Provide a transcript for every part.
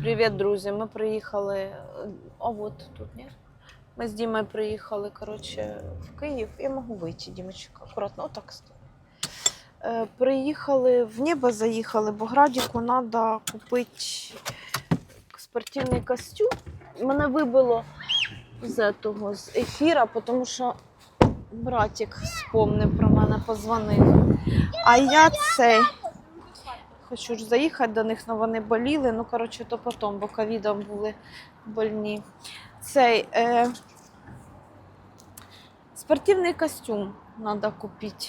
Привіт, друзі. Ми приїхали. А от тут ні. Ми з Дімою приїхали коротше, в Київ. Я можу вийти, Дімочка. Акуратно, отак стой. Е, Приїхали в небо, заїхали, бо Градіку треба купити спортивний костюм. Мене вибило з того, з ефіра, тому що братик вспомнив про мене, позвонив. А я цей. Хочу ж заїхати до них, але вони боліли. Ну, коротше, то потім, бо ковідом були больні. Цей е, спортивний костюм треба купити.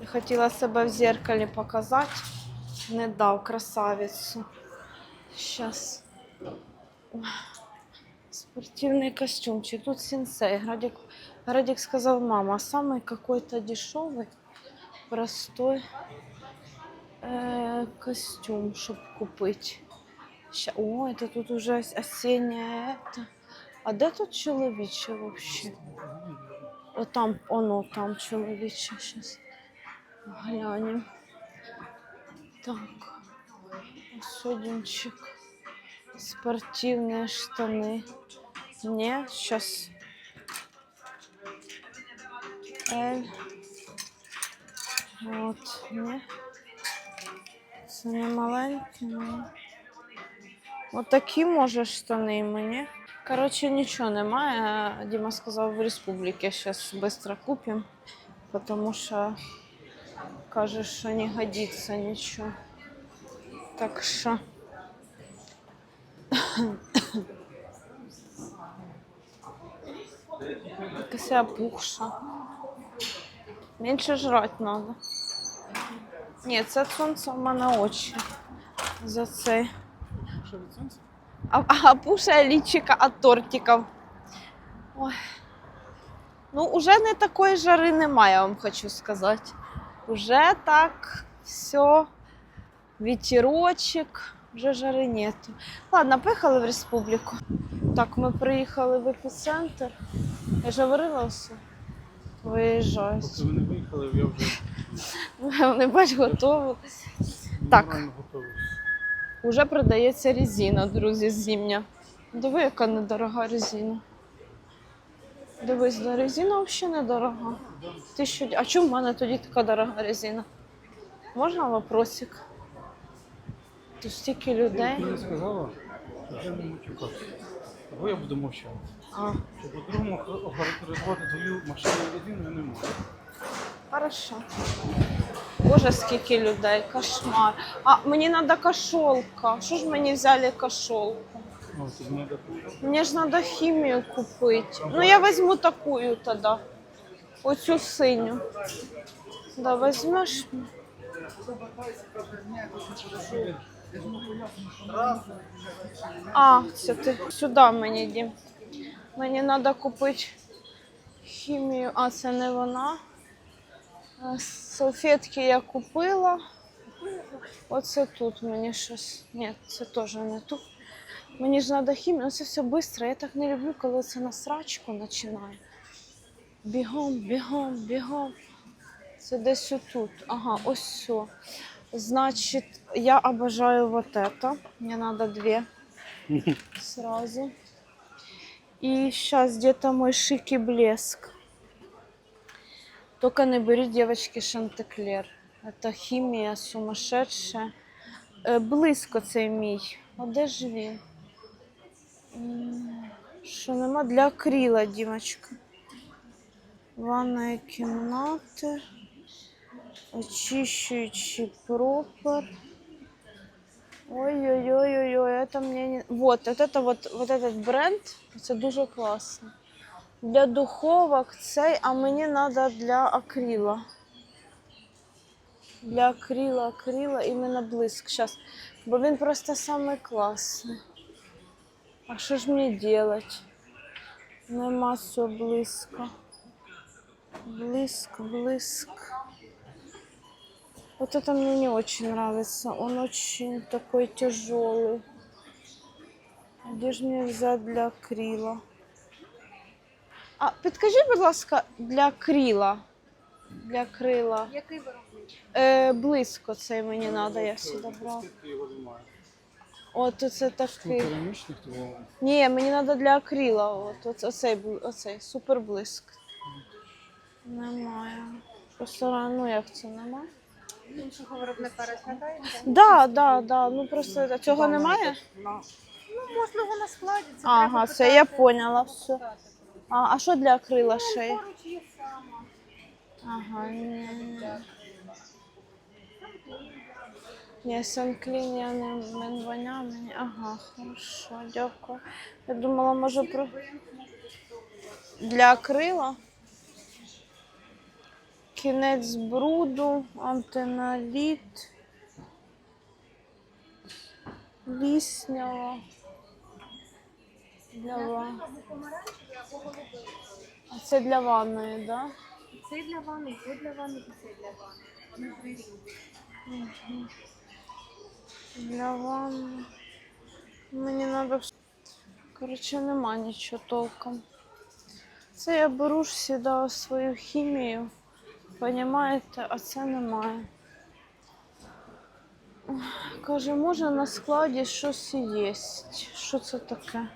Я хотіла себе в зеркалі показати. Не дав красавицю. Сейчас. Спортивный костюмчик. Тут сенсей. Градик, Градик сказал, мама, самый какой-то дешевый, простой э, костюм, чтобы купить. Ща... О, это тут уже ос- осеннее это. А де тут чоловіче вообще? О, там, оно там чоловіче. Сейчас глянем. Так. Суденчик. Спортивные штаны. Не, сейчас. Эль. Вот, не. Це не маленькі, ну. От такі може штани мені. Коротше, нічого немає. Діма сказав в республіці зараз швидко купимо, тому що каже, що не годиться нічого. Так що. Якась опухша. Менше жрати треба. Ні, це сонце в мене очі. За це. Що від сонця? А, а пушає лічика від тортиків. Ой. Ну, уже не такої жари немає, я вам хочу сказати. Уже так все, вітерочок, вже жари нету. Ладно, поїхали в республіку. Так, ми приїхали в епіцентр. Я ж говорила все. Виїжджають. Поки ви не виїхали, я вже Вони бач готові. Так. Уже продається резина, друзі, зимня. Диви, яка недорога резина. Дивись, да, резина взагалі недорога. Тисячу... А чому в мене тоді така дорога резина? Можна вопросик? Тут стільки людей. мені сказала, що я не матюкався. Або я буду мовчати. А, Щоб по-другому охарактеризувати твою машину людину я не можу. хорошо. Боже, скільки людей, кошмар. А мені треба кошолка. Що ж мені взяли кошолку? Ну, тобі треба купити. Мне же надо химию купить. Ну, я возьму такую тогда. Оцю синю. Да, возьмешь? А, це ти сюди мені йди. Мені треба купити хімію. А, це не вона. Салфетки я купила. Оце тут мені щось. Ні, це теж не тут. Мені ж треба хімію, це все швидко. Я так не люблю, коли це на срачку починає. Бігом, бігом, бігом. Це десь отут. Ага, ось все. Значить, я обожаю вот это. Мне надо две сразу. И сейчас где-то мой шик и блеск. Только не берите, девочки, Шантеклер. Это химия сумасшедшая. Е, Близько цей мій. А де ж він? Що нема для акрила, Дімочка. Ванної кімнати. Очищуючий пропер. Ой-ой-ой-ой, это мне не... Вот, вот это вот, вот этот бренд, це дуже класно. Для духовок цей, а мені треба для акрила. Для акрила, акрила, іменно блиск. Сейчас. Бо він просто самий класний. А що ж мені делать? Нема цього блиска. Блиск, блиск. Вот это мне не очень нравится. Он очень такой тяжелый. Где же мне взять для акрила? А підкажіть, будь ласка, для крила. Для крила. Який виробник? Е, близько цей мені треба, я сюди брав. Скільки його немає? От оце такий. Керамічних то Ні, мені треба для акрила. От, от оцей, оцей супер блиск. Немає. Просто ну як це немає? Іншого виробника розглядаєте? Да, да, да. Ну просто цього немає. Ну, можливо, на складі. Це Ага, треба все, я питати. поняла. Все. А, а що для акрила ще є? Поруч є сама. Ага, ні, ні. Ні, Сенклін я не менваня мені. Ага, хорошо, дякую. Я думала, може про. Для акрила. Кінець бруду, антиналіт, ліснява. Для ва- А це для ванної, так? Да? Це для ванни, це для ванни, і це для ванни. Вони. Для ванни. Мені треба. Коротше, нема нічого толком. Це я беру ж сюди свою хімію. Понімаєте, а це немає. Каже, може на складі щось є. Що це таке?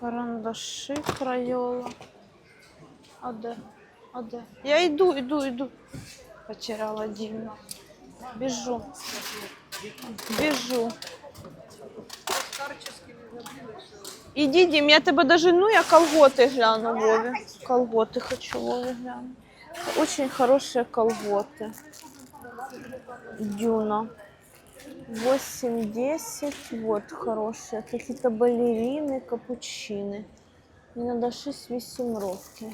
Карандаши, крайола. А де? А де? Я йду, йду, йду. Потеряла Діму. Біжу. Біжу. Іди, Дім, я тебе дожену, я колготи гляну Вові. Колготи хочу Вові гляну. Очень хорошие колготы. Дюна. 8-10. Вот хорошие. Какие-то балерины, капучины. Мне надо 6-8 років.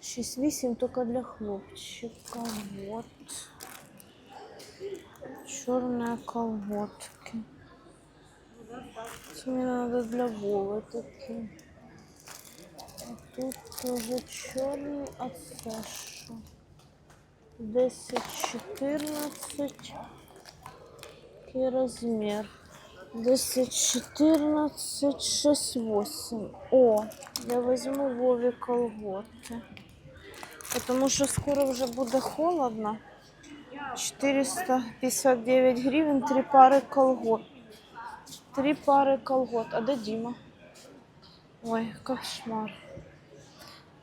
6-8 только для хлопчика. Вот. Черные колготки. Це мені надо для Вови такі. А тут тоже чорний, а це що? 10, 14. Який розмір? 10, 14, 6, 8. О, я візьму Вові колготки. Потому що скоро вже буде холодно. 459 гривен, три пари колгот. Три пари колгот. А де Діма? Ой, кошмар.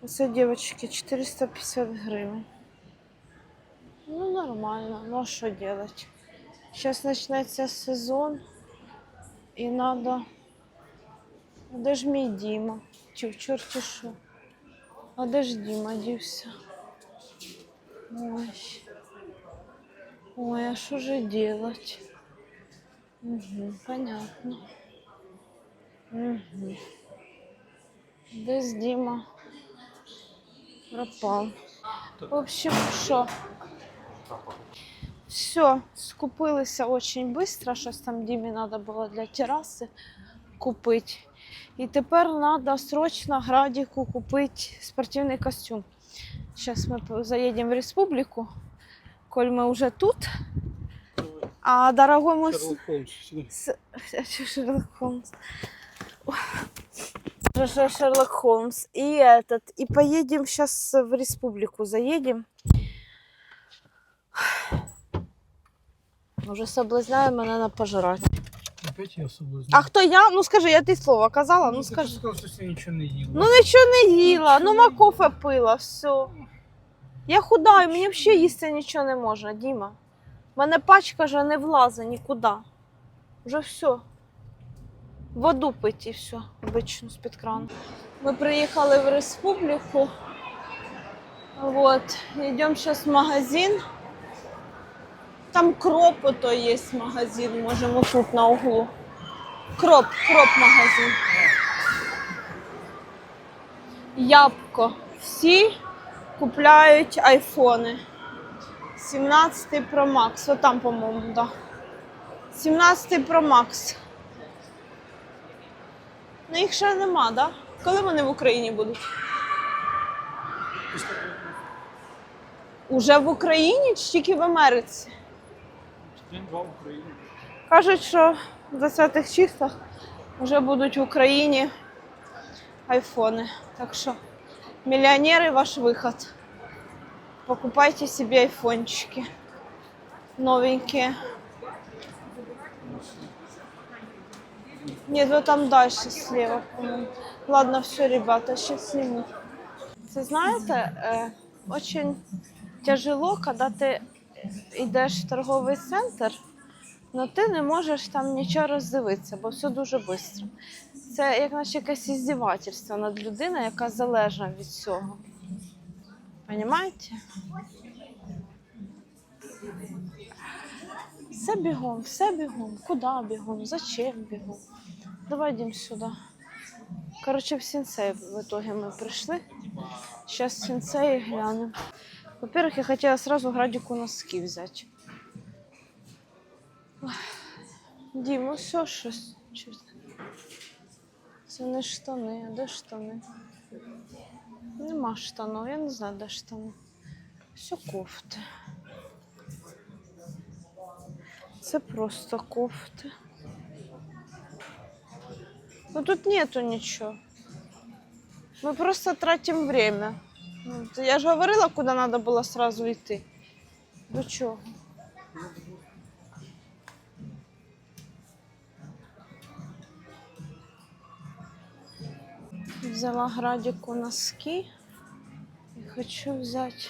Це, девочки, 450 гривен. Ну, нормально. Ну, а що делать? Сейчас почнеться сезон. І надо... Де ж мій Діма? Чи в чорті що? А де ж Діма дівся? Ой. Ой, а что же делать? Угу, понятно. Угу. Десь Дима пропал. В общем, що? Все, скупилися очень быстро, щось там Дімі треба було для тераси купити. І тепер треба срочно Градіку купити спортивний костюм. Зараз ми заїдемо в республіку, коль ми вже тут. А дорогому... Шерлок Холмс Шерлок Холмс. Шерлок Холмс. И этот. И поедем сейчас в республику. Заедем. Уже соблазняю мене на пожрать. Опять я соблазнив. А хто я? Ну скажи, я ти слово казала, ну ти скажи. сказав, що ти нічого не їла. Ну нічого не їла, ну макофе пила, все. Я худаю, мені взагалі їсти нічого не можна, Діма. У мене пачка вже не влазить нікуди. Вже все. Воду пити і все, обично з-під крану. Ми приїхали в республіку. Вот. Йдемо зараз в магазин. Там кроп ото є магазин, можемо тут на углу. Кроп, кроп магазин. Ябко. Всі купляють айфони. 17 Pro Max. Отам, по-моєму, да. 17 Pro Max. Ну їх ще нема, да? Коли вони в Україні будуть? Уже в Україні чи тільки в Америці? День-два в Україні. Кажуть, що в 20-х числах вже будуть в Україні айфони. Так що, мільйонери, ваш виход. Покупайте собі айфончики. Новенькі. Нет, вот там дальше слева. Ладно, все, ребята, сейчас сниму. Це знаєте, е, очень тяжело, коли ти йдеш в торговий центр, але ти не можеш там нічого роздивитися, бо все дуже швидко. Це як наче якесь іздівательство над людиною, яка залежна від цього. Понимаете? Все бігом, все бігом. Куди бігом? Зачем бігом? Давай йдемо сюди. Коротше, в сінцей в итоге ми прийшли. В сінцей глянемо. Во-первых, я хотела сразу градику носки взяти. Дім, ну все щось. Це не штани, а де штани? Нема штанів, я не знаю, де штани. Все кофти. Це просто кофти. Ну тут нету ничего. Мы просто тратим время. Ну, Я же говорила, куда надо было сразу идти. До чого? Взяла градику носки і хочу взяти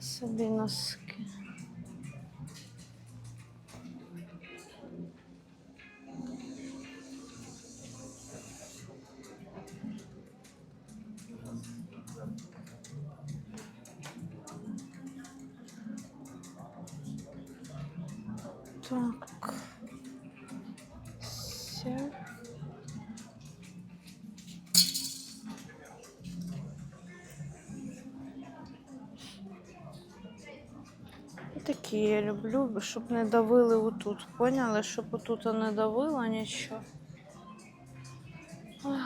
собі носки. Так. Все. Такі я люблю, щоб не давили отут. Поняли, щоб отут не давило нічого.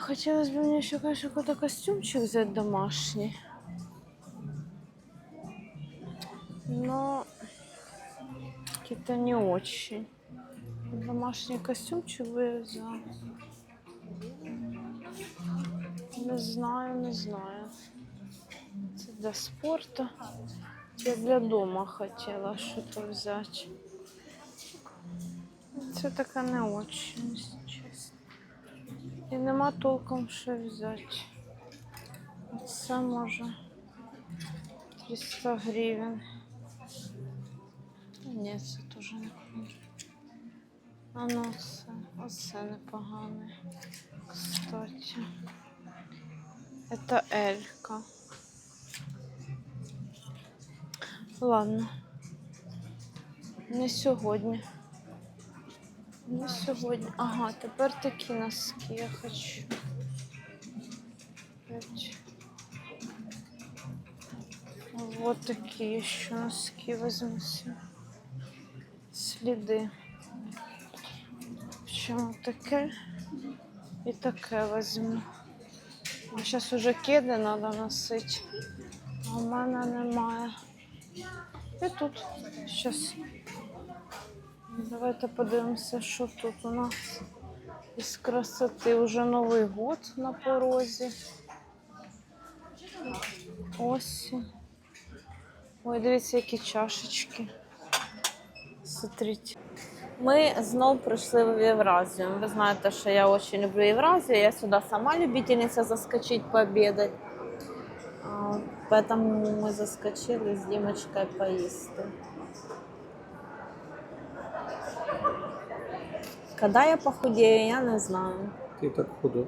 Хотілося б мені ще, конечно, костюмчик взяти домашній. Какие-то не очень. Домашний костюмчик взяла. Не знаю, не знаю. Це для спорту. Я для дома хотіла щось взяти. Це таке не очень, чесно. І нема толком що взяти. Це може 300 гривень. Ні, це теж не. А ну це, оце непогане. Кстати. Это Елька. Ладно. Не сьогодні. Не сьогодні. Ага, тепер такі носки я хочу. Вот такие еще носки возьму. Следы. Причем таке і таке возьму. Зараз уже кеди треба носити, а в мене немає. І тут зараз. Давайте подивимося, що тут у нас із красоти. Уже Новий год на порозі. Осінь. Ой, дивіться, які чашечки. Смотрите. Ми знов прийшли в Євразію. Ви знаєте, що я дуже люблю Євразію. Я сюди сама любительниця заскочити пообідати. А, Поэтому ми заскочили з Дімочкою поїсти. Коли я похудею, я не знаю. Ти так худо.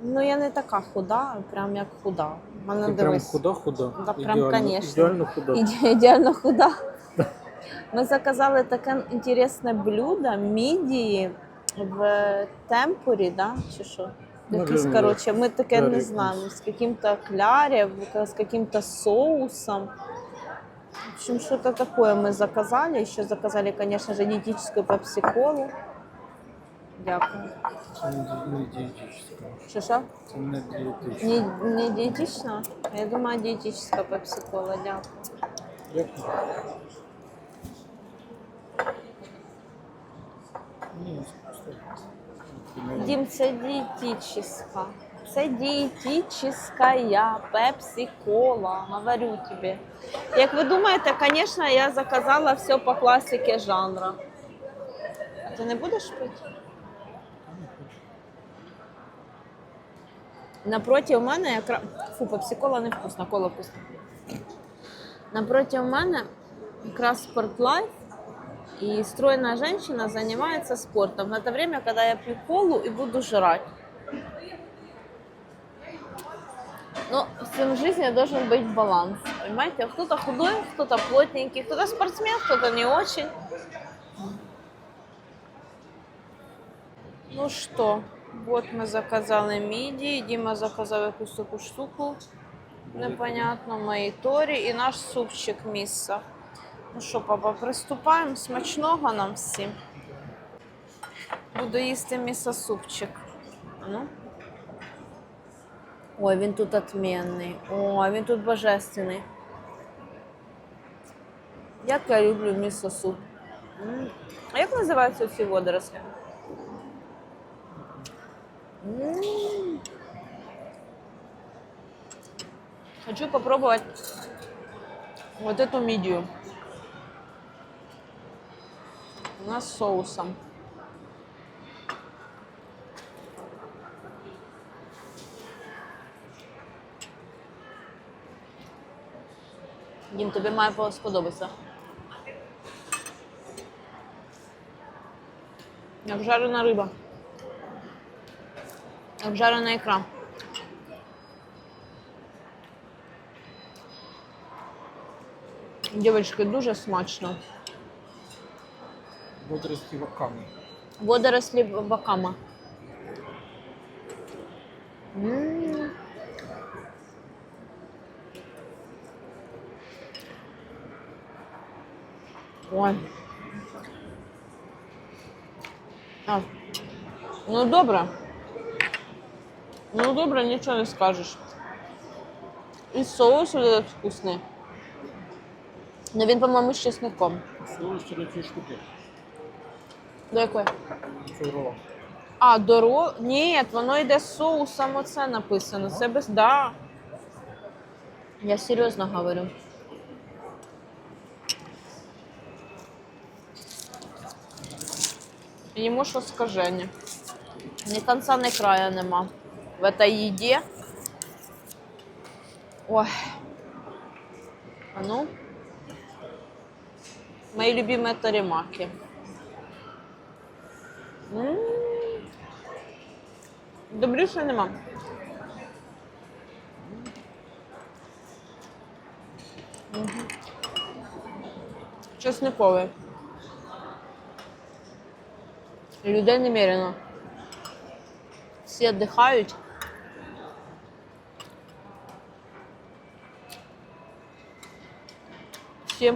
Ну, я не така худа, прям як худа. В Мене Ти прям дивись. худа-худа. Да, прям, Ідеально- конечно. Ідеально худа. Іде- Ідеально худа. Ми заказали таке інтересне блюдо мідії в темпурі, да? чи що? Наверное, коротше, ми таке не знаємо, з яким-то клярем, з яким-то соусом. В общем, что-то такое мы заказали. Еще заказали, конечно же, диетическую пепси-колу. Дякую. Це не, ді- не дієтичне. Що що? Це не дієтичне. Не, не диетична? Я думаю, диетическая пепси-кола, дякую. Дякую. Дім, це дієтична. Це дієтична пепсі-кола, говорю тобі. Як ви думаєте, звісно, я заказала все по класиці жанру. Ти не будеш пити? Напроти мене якраз. Фу, пепсі-кола не вкусна, кола вкусна. Напротив мене якраз спортлайф, и стройная женщина занимается спортом в это время, когда я пью колу и буду жрать. Но в жизни должен быть баланс. Понимаете, кто-то худой, кто-то плотненький, кто-то спортсмен, кто-то не очень. Ну что, вот мы заказали миді, Дима заказав якусь таку штуку непонятно, мої торі і наш супчик місса. Ну що, папа, приступаємо. Смачного нам всім. Буду їсти місо супчик. А Ну. Ой, він тут отменний. Ой, він тут божественний. Як я люблю місо суп. М. А як називаються ці водорослі? Хочу попробовать вот эту мидию. У нас с соусом. Дім, тобі має сподобатися. Як жарена риба. Як жарена ікра. Дівчатки, дуже смачно. Водорості ваками. Водорослі бакама. М. Ой. А. Ну добре. Ну добре, нічого не скажеш. І соус этот вкусний. Ну він, по-моєму, з чесником. Соус до цієї штуки. До якої? Рова. А, доро... Ні, воно йде з соусом, оце написано. Це без. Да. Я серйозно говорю. Йому що скаження. Ні конца, ні края нема. В этой їді. Ой. А ну. Мої любимі таримаки. М. Добріше нема. Мгм. Чесниковий. Людей немерено. Всі віддихають. Всі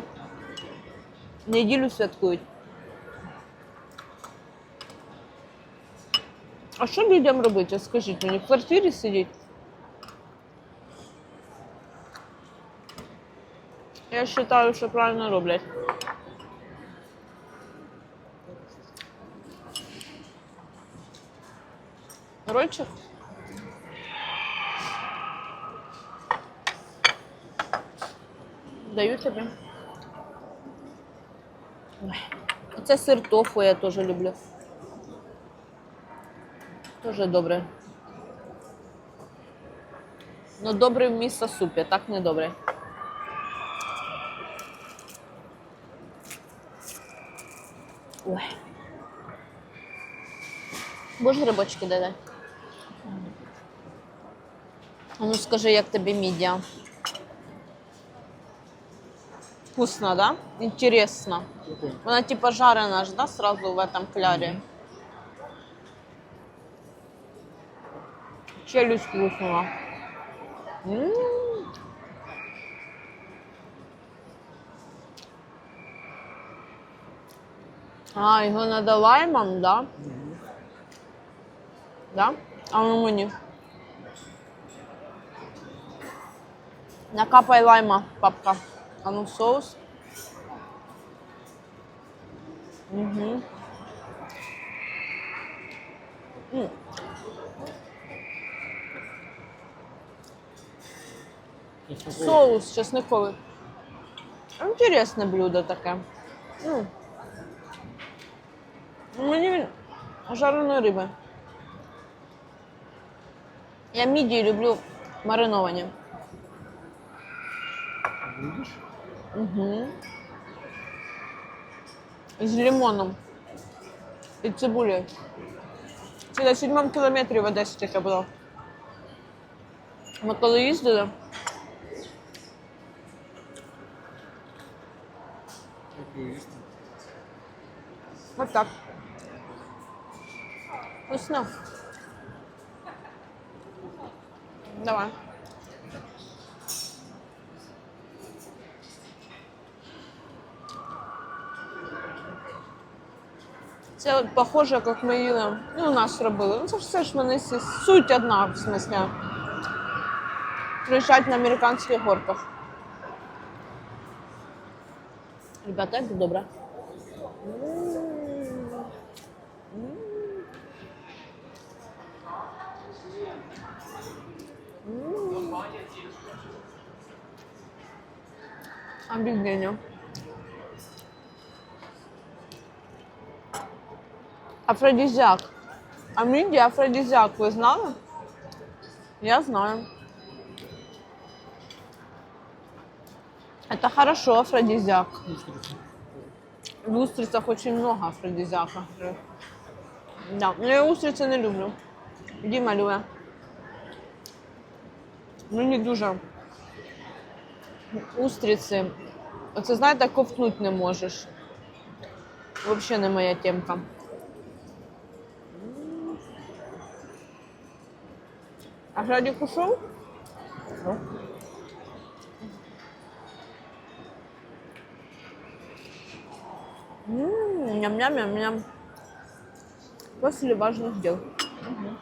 неділю святкують. А що людям робити? Скажіть мені, в квартирі сидіть? Я вважаю, що правильно роблять. Рольчик? Даю тобі. Ой. Оце сир тофу я теж люблю. Дуже добре. Ну, добрий в місто супі, так не добре. Ой. Будеш грибочки дай. А ну скажи, як тобі мідія? Вкусно, да? Интересно. Дякую. Вона типа жарена ж, да, сразу в этом кляре? Челюсть хрустнула. М. А, його надо лаймом, да? Да? А ну мені. Накапай лайма, папка. А ну соус. Угу. Чесноковий. Соус чесниковий. Інтересне блюдо таке. М. Мені він жареної риби. Я мідії люблю мариновані. Будеш? Угу. З лимоном. І цибулею. Це на сьомому кілометрі в Одесі таке було. Ми коли їздили, От так. Вкусно. Давай. Це от похоже, як ми їли. Ну, у нас робили. Ну, це ж все ж вони всі суть одна, в смислі. Приїжджать на американських горках. Ребята, як добре. Объявление. Афродизиак. А мидия афродизиак, вы знали? Я знаю. Это хорошо, афродизиак. Устриці. В устрицах очень много афродизиака. Да, но я устриці не люблю. Діма любить. Мені дуже. Устриці. Оце знаєте, ковтнуть не можеш. Взагалі не моя темка. А Градік ушов? М, Ням-ням-ням-ням. После важных дел. Мгм.